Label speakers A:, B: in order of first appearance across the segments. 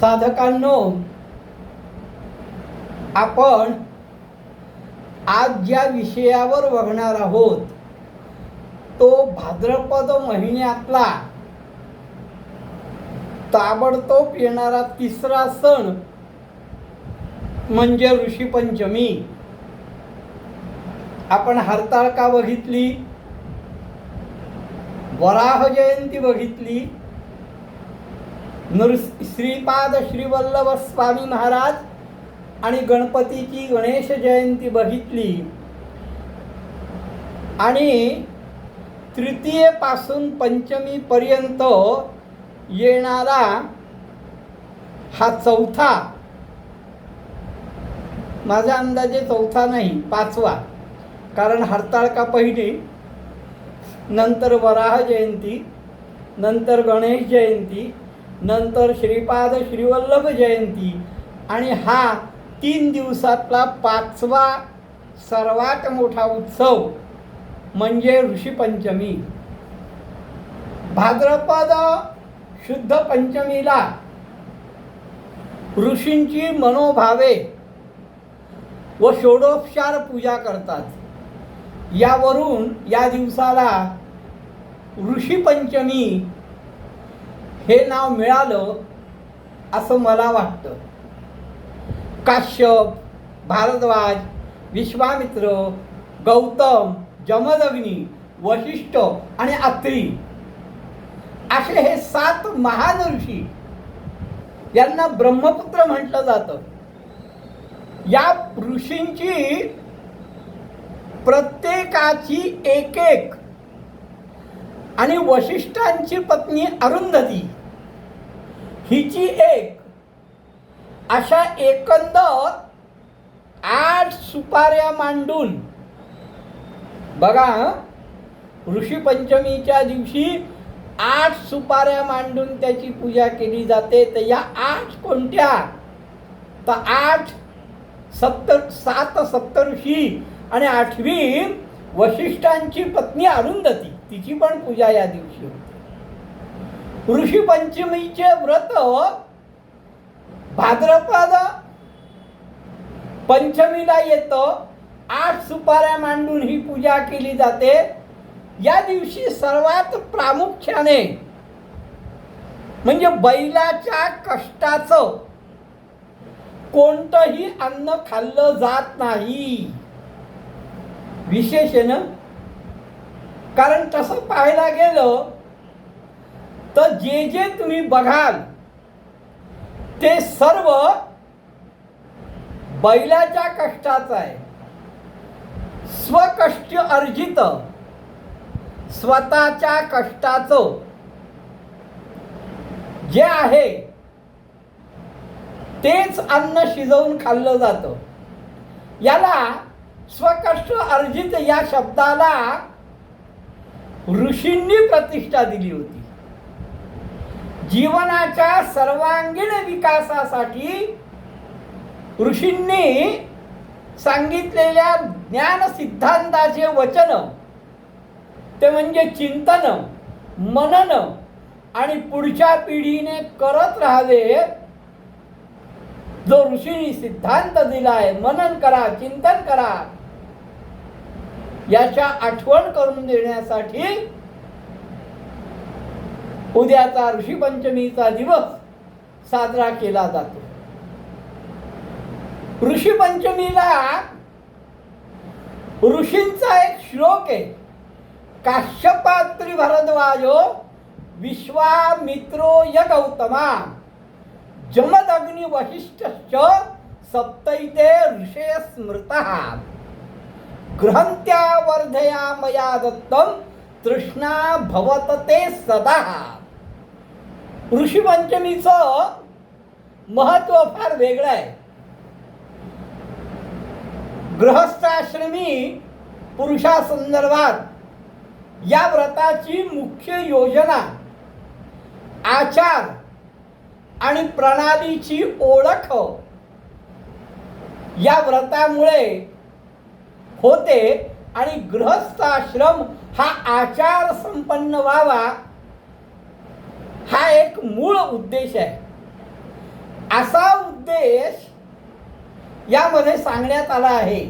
A: साधकांनो आपण आज ज्या विषयावर बघणार आहोत तो भाद्रपद महिन्यातला ताबडतोब येणारा तिसरा सण म्हणजे ऋषीपंचमी. आपण हरताळका बघितली वराह जयंती बघितली नृ श्रीपाद श्रीवल्लभ स्वामी महाराज आणि गणपतीची गणेश जयंती बघितली. आणि तृतीयेपासून पंचमीपर्यंत येणारा हा चौथा माझ्या अंदाजे चौथा नाही पाचवा कारण हरताळका पहिली? नंतर वराह जयंती नंतर गणेश जयंती नंतर श्रीपाद श्रीवल्लभ जयंती. आणि हा तीन दिवसातला पाचवा सर्वात मोठा उत्सव म्हणजे ऋषीपंचमी भाद्रपद शुद्ध पंचमीला ऋषींची मनोभावे व षोडोपचार पूजा करतात. यावरून या दिवसाला ऋषीपंचमी हे नाव मिळालं असं मला वाटतं. काश्यप भारद्वाज विश्वामित्र गौतम जमदग्नी वशिष्ठ आणि अत्री. असे हे सात महान ऋषी यांना ब्रह्मपुत्र म्हटलं जातं. या ऋषींची प्रत्येकाची एक एक आणि वशिष्ठांची पत्नी अरुंधती. हिची एक अशा एकंदर आठ सुपाऱ्या मांडून बघा ऋषीपंचमीच्या दिवशी आठ सुपाऱ्या मांडून त्याची पूजा केली जाते. तर या आठ कोणत्या? तर आठ सप्तर सात सप्तऋषी आणि आठवी वशिष्ठांची पत्नी अरुंधती. तिची पण पूजा या दिवशी ऋषी पंचमीचे व्रत भाद्रपद पंचमीला येतं. आठ सुपाऱ्या मांडून ही पूजा केली जाते. या दिवशी सर्वात प्रामुख्याने म्हणजे बैलाच्या कष्टाचं कोणतंही अन्न खाल्लं जात नाही. विशेष आहे ना? कारण तसं पाहायला गेलं तर जे जे तुम्ही बघाल ते सर्व बैलाच्या कष्टाचं आहे. स्वकष्ट अर्जित स्वतःच्या कष्टाचं. जे आहे तेच अन्न शिजवून खाल्लं जातं. याला स्वकष्ट अर्जित या शब्दाला ऋषींनी प्रतिष्ठा दिली होती. जीवनाच्या सर्वांगीण विकासासाठी ऋषींनी सांगितलेल्या ज्ञान सिद्धांताचे वचन ते म्हणजे चिंतन मनन आणि पुढच्या पिढीने करत राहावे जो ऋषींनी सिद्धांत दिलाय मनन करा चिंतन करा याच्या आठवण करून देण्यासाठी उद्याचा ऋषीपंचमीचा दिवस साजरा केला जातो. ऋषीपंचमीला ऋषींचा एक श्लोक आहे. काश्यपात्री भरद्वाजो विश्वामित्रो य गौतमा जमदग्नी वशिष्ठश्च सप्तैते ऋषे स्मृत. ग्रहंत्या वर्धया मया दत्तम तृष्णा भवत ते सदा. ऋषीपंचमीचं महत्त्व फार वेगळं आहे. गृहस्थाश्रमी पुरुषासंदर्भात या व्रताची मुख्य योजना आचार आणि प्रणालीची ओळख या व्रतामुळे होते आणि गृहस्थाश्रम हा आचार संपन्न व्हावा हा एक मूळ उद्देश आहे. असा उद्देश यामध्ये सांगण्यात आला आहे.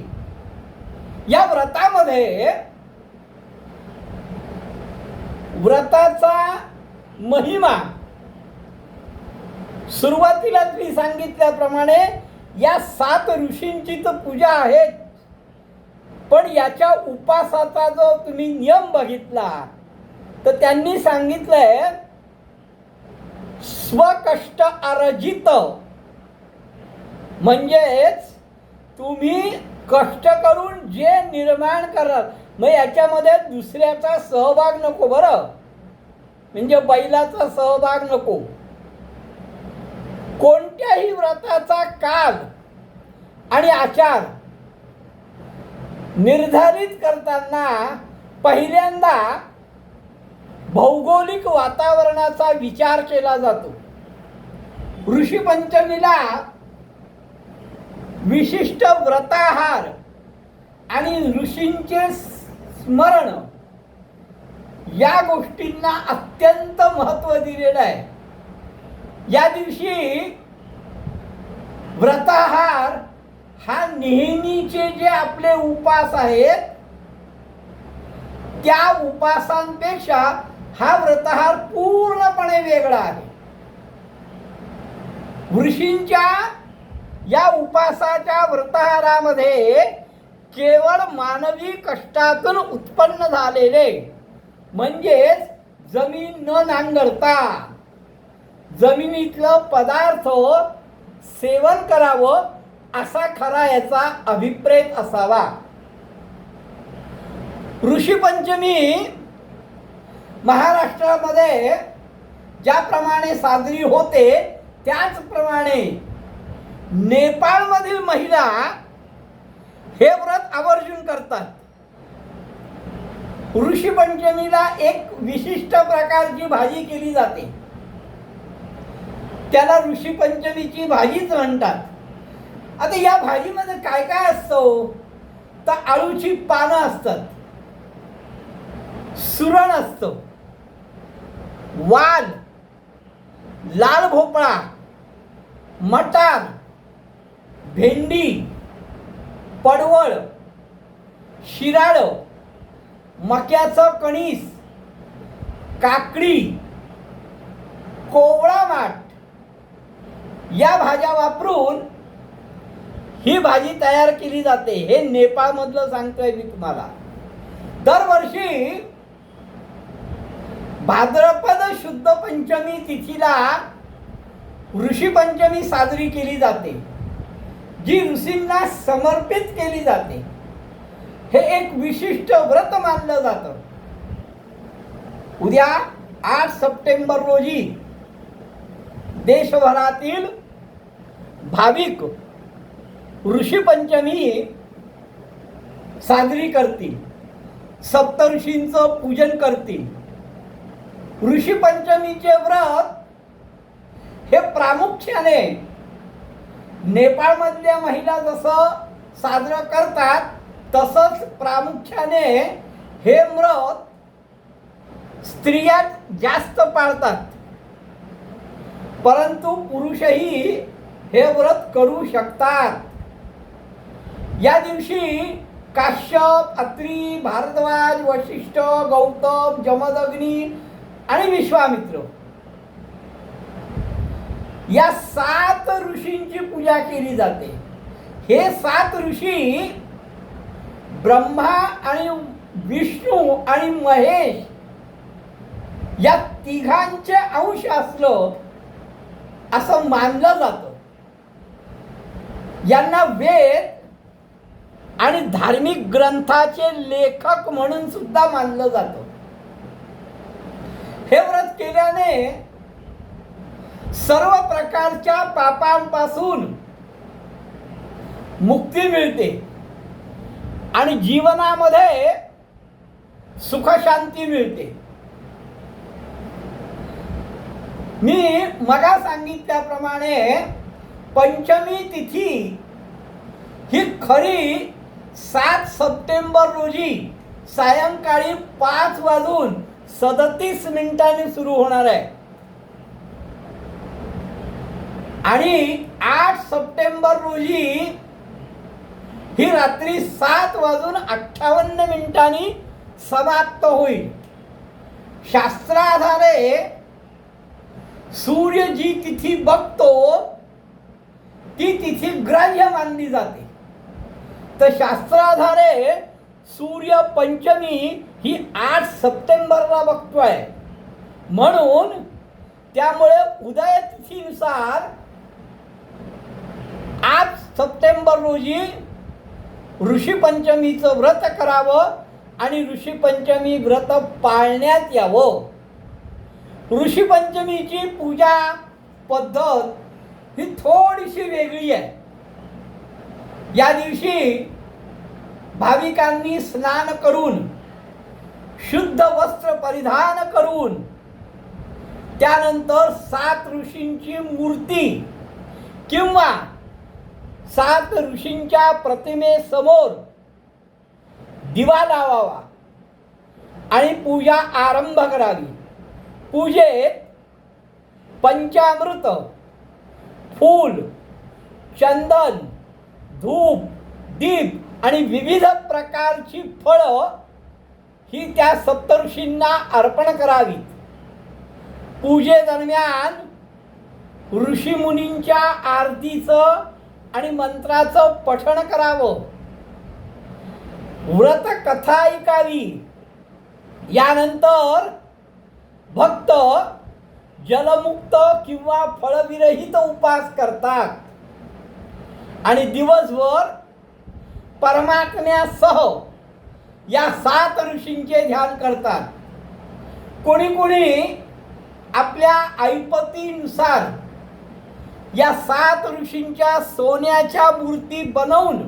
A: या व्रतामध्ये व्रताचा महिमा सुरुवातीलाच मी सांगितल्याप्रमाणे या सात ऋषींची तर पूजा आहेत पण याच्या उपासाचा जो तुम्ही नियम बघितला तर त्यांनी सांगितलंय स्वकष्ट अर्जित म्हणजेच तुम्ही कष्ट करून जे निर्माण कराल मग याच्यामध्ये दुसऱ्याचा सहभाग नको बरं. म्हणजे बैलाचा सहभाग नको. कोणत्याही व्रताचा काल आणि आचार निर्धारित करताना पहिल्यांदा भौगोलिक वातावरणाचा विचार केला जातो. ऋषी पंचमीला विशिष्ट व्रताहार आणि ऋषींचे स्मरण या गोष्टींना अत्यंत महत्त्व दिलेलं आहे. या दिवशी व्रताहार हा नेहमीचे जे आपले उपास आहेत त्या उपासांपेक्षा हा व्रतहार पूर्णपणे वेगळा आहे. ऋषींच्या या उपासाच्या व्रतहारामध्ये केवळ मानवी कष्टातून उत्पन्न झालेले म्हणजेच जमीन न नांगरता जमिनीतलं पदार्थ सेवन करावं असा खरा याचा अभिप्रेत असावा. ऋषी पंचमी महाराष्ट्रामध्ये ज्याप्रमाणे साजरी होते त्याचप्रमाणे नेपाळमधील महिला हे व्रत आवर्जून करतात. ऋषी पंचमीला एक विशिष्ट प्रकारची भाजी केली जाते. त्याला ऋषी पंचमीची भाजीच म्हणतात. आता या भाजीमध्ये काय काय असतं हो? तर आळूची पानं असतात. सुरण असतं. वाल लाल भोपळा मटार भेंडी पडवळ शिराळ मक्याचं कणीस काकडी कोवळा माठ या भाज्या वापरून ही भाजी तयार केली जाते. हे नेपाळमधलं सांगतोय मी तुम्हाला. दरवर्षी भाद्रपद शुद्ध पंचमी तिथीला ऋषी पंचमी साजरी केली जाते जी ऋषींना समर्पित केली जाते. हे एक विशिष्ट व्रत मानलं जातं. उद्या आठ सप्टेंबर रोजी देशभरातील भाविक ऋषीपंचमी साजरी करतील सप्तऋषींचं पूजन करतील. ऋषी पंचमीचे व्रत हे प्रामुख्याने नेपाळमधल्या महिला जसं साजरं करतात तसंच प्रामुख्याने हे व्रत स्त्रिया जास्त पाळतात. परंतु पुरुषही हे व्रत करू शकतात. या दिवशी काश्यप अत्री भारद्वाज वशिष्ठ गौतम जमदग्नी आणि विश्वामित्र या सात ऋषींची पूजा केली जाते. हे सात ऋषी ब्रह्मा आणि विष्णू आणि महेश या तिघांचे अंश असलं असं मानलं जातं. यांना वेद आणि धार्मिक ग्रंथाचे लेखक म्हणून सुद्धा मानलं जातं. हे व्रत केल्याने सर्व प्रकारच्या पापांपासून मुक्ती मिळते. आणि जीवनामध्ये सुखशांती मिळते. मी मगा सांगितल्याप्रमाणे पंचमी तिथी ही खरी सात सप्टेंबर रोजी सायंकाळी पाच वाजून सदतीस मिनिटांनी सुरू होणार आहे. आणि आठ सप्टेंबर रोजी ही रात्री सात वाजून अठ्ठावन्न मिनिटांनी समाप्त होईल. शास्त्राधारे सूर्य जी तिथी बघतो ती तिथी ग्राह्य मानली जाते. तर शास्त्राधारे सूर्य पंचमी ही आठ सप्टेंबर सप्टेंबरला बघतोय. म्हणून त्यामुळे उदय तिथीनुसार सप्टेंबर रोजी ऋषीपंचमीचं व्रत करावं आणि ऋषीपंचमी व्रत पाळण्यात यावं. ऋषीपंचमीची पूजा पद्धत ही थोडीशी वेगळी आहे. या दिवशी भाविकांनी स्नान करून शुद्ध वस्त्र परिधान करून त्यानंतर सात ऋषींची मूर्ती किंवा सात ऋषींच्या प्रतिमेसमोर दिवा लावावा आणि पूजा आरंभ करावी. पूजेत पंचामृत फूल चंदन धूप दीप आणि विविध प्रकारची फळं ही त्या सप्तऋषींना अर्पण करावीत पूजेदरम्यान ऋषीमुनींच्या आरतीचं आणि मंत्राचं पठण करावं. व्रत कथा ऐकावी. यानंतर भक्त जलमुक्त किंवा फळविरहित उपास करतात. आणि दिवसभर परमात्म्यासह या सात ऋषींचे ध्यान करतात. कोणी कोणी आपल्या ऐपतीनुसार या सात ऋषींच्या सोन्याच्या मूर्ती बनवून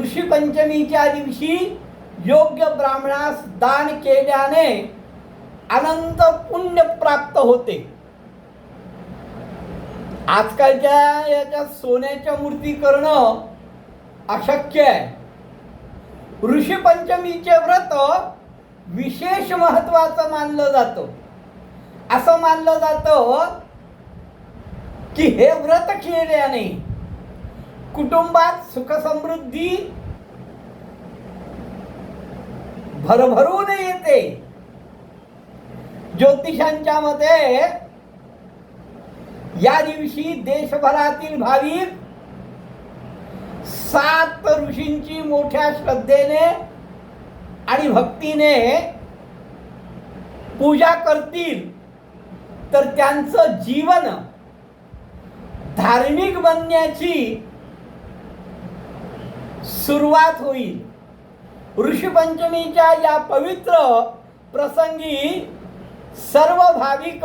A: ऋषी पंचमीच्या दिवशी योग्य ब्राह्मणास दान केल्याने अनंत पुण्य प्राप्त होते. आजकालच्या याच्या सोन्याच्या मूर्ती करणं अशक्य आहे. ऋषी पंचमीचे व्रत विशेष महत्वाचं मानलं जातं. असं मानलं जातं की हे व्रत केल्याने कुटुंबात सुख समृद्धी भरभरून येते. ज्योतिषांच्या मते या दिवशी देशभरातील भाविक सात ऋषींची मोठ्या श्रद्धेने आणि भक्तीने पूजा करतील तर त्यांचं जीवन धार्मिक बनण्याची सुरुवात होईल. ऋषीपंचमीच्या या पवित्र प्रसंगी सर्व भाविक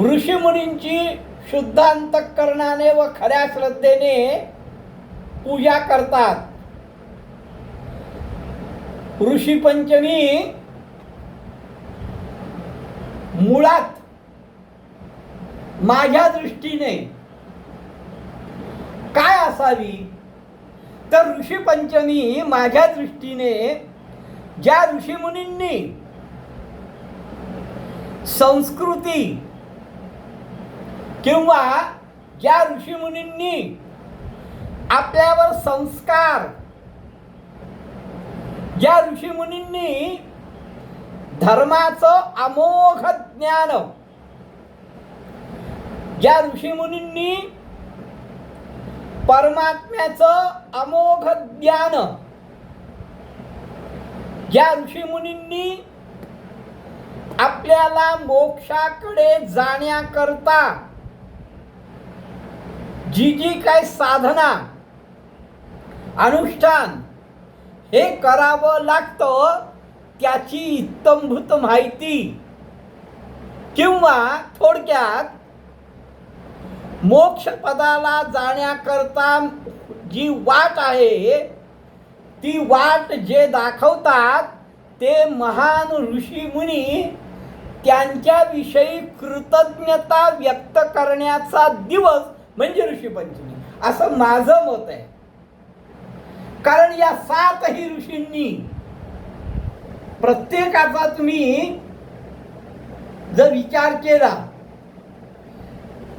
A: ऋषीमुनींची शुद्धांतकरणाने व खऱ्या श्रद्धेने पूजा करतात. ऋषीपंचमी मुळात माझ्या दृष्टीने काय असावी? तर ऋषीपंचमी माझ्या दृष्टीने ज्या ऋषीमुनींनी संस्कृती किंवा ज्या ऋषीमुनींनी आपल्यावर संस्कार ज्या ऋषीमुनींनी धर्माचं अमोघ ज्ञान ज्या ऋषीमुनींनी परमात्म्याचं अमोघ ज्ञान ज्या ऋषीमुनींनी आपल्याला मोक्षाकडे जाण्याकरता जी जी काय साधना अनुष्ठान हे करावं लागतं त्याची इत्तमभूत माहिती. किंवा थोडक्यात मोक्षपदाला जाण्याकरता जी वाट आहे ती वाट जे दाखवतात ते महान ऋषी मुनी त्यांच्याविषयी कृतज्ञता व्यक्त करण्याचा दिवस म्हणजे ऋषी पंचमी. असं माझं मत आहे. कारण या सातही ऋषींनी प्रत्येकाचा तुम्ही जर विचार केला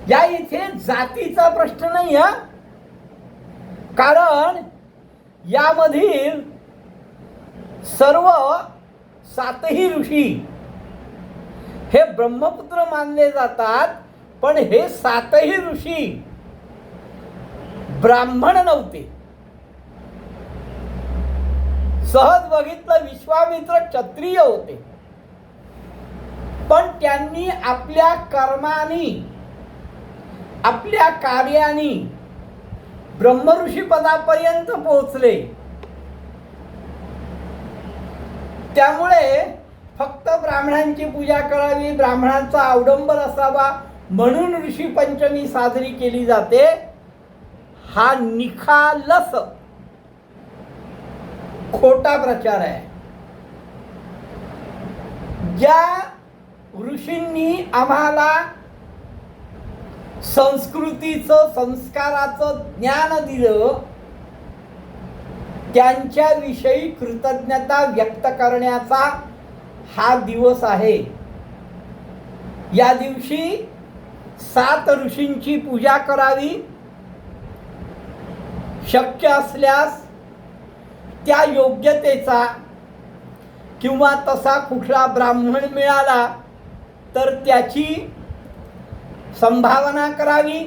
A: या इथे जातीचा प्रश्न नाही हा. कारण यामधील सर्व सातही ऋषी हे ब्रह्मपुत्र मानले जातात पण हे सातही ऋषी ब्राह्मण नव्हते. सहज बघितलं विश्वामित्र क्षत्रिय होते. पण त्यांनी आपल्या कर्मानी आपल्या कार्यानी ब्रह्मऋषी पदापर्यंत पोहोचले. त्यामुळे फक्त ब्राह्मणांची पूजा करावी ब्राह्मणांचा अवडंबर असावा म्हणून ऋषी पंचमी साजरी केली जाते. हा निखालस खोटा प्रचार आहे. ज्या ऋषींनी आम्हाला संस्कृतीचं संस्काराचं ज्ञान दिलं त्यांच्याविषयी कृतज्ञता व्यक्त करण्याचा हा दिवस आहे. या दिवशी सात ऋषींची पूजा करावी. शक्य असल्यास त्या योग्यतेचा किंवा तसा कुठला ब्राह्मण मिळाला तर त्याची संभावना करावी.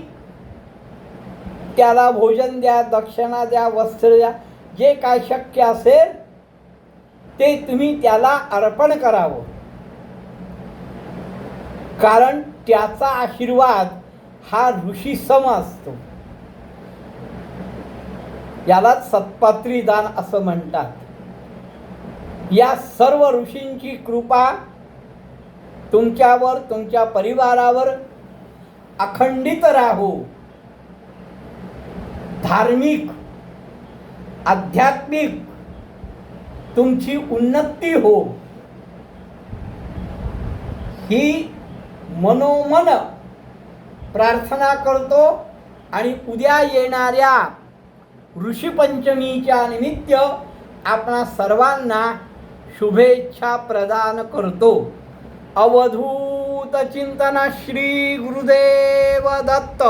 A: त्याला भोजन द्या दक्षिणा द्या वस्त्र द्या जे काय शक्य असेल ते तुम्ही त्याला अर्पण करावं. कारण त्याचा आशीर्वाद हा ऋषी सम असतो. यालाच सत्पात्री दान असं म्हणतात. या सर्व ऋषींची कृपा तुमच्यावर तुमच्या परिवारावर अखंडित राहो. धार्मिक आध्यात्मिक तुमची उन्नती हो. ही मनोमन प्रार्थना करतो आणि उद्या येणाऱ्या ऋषीपंचमीच्या निमित्त आपणा सर्वांना शुभेच्छा प्रदान करतो. अवधूत चिंतना श्री गुरुदेव दत्त.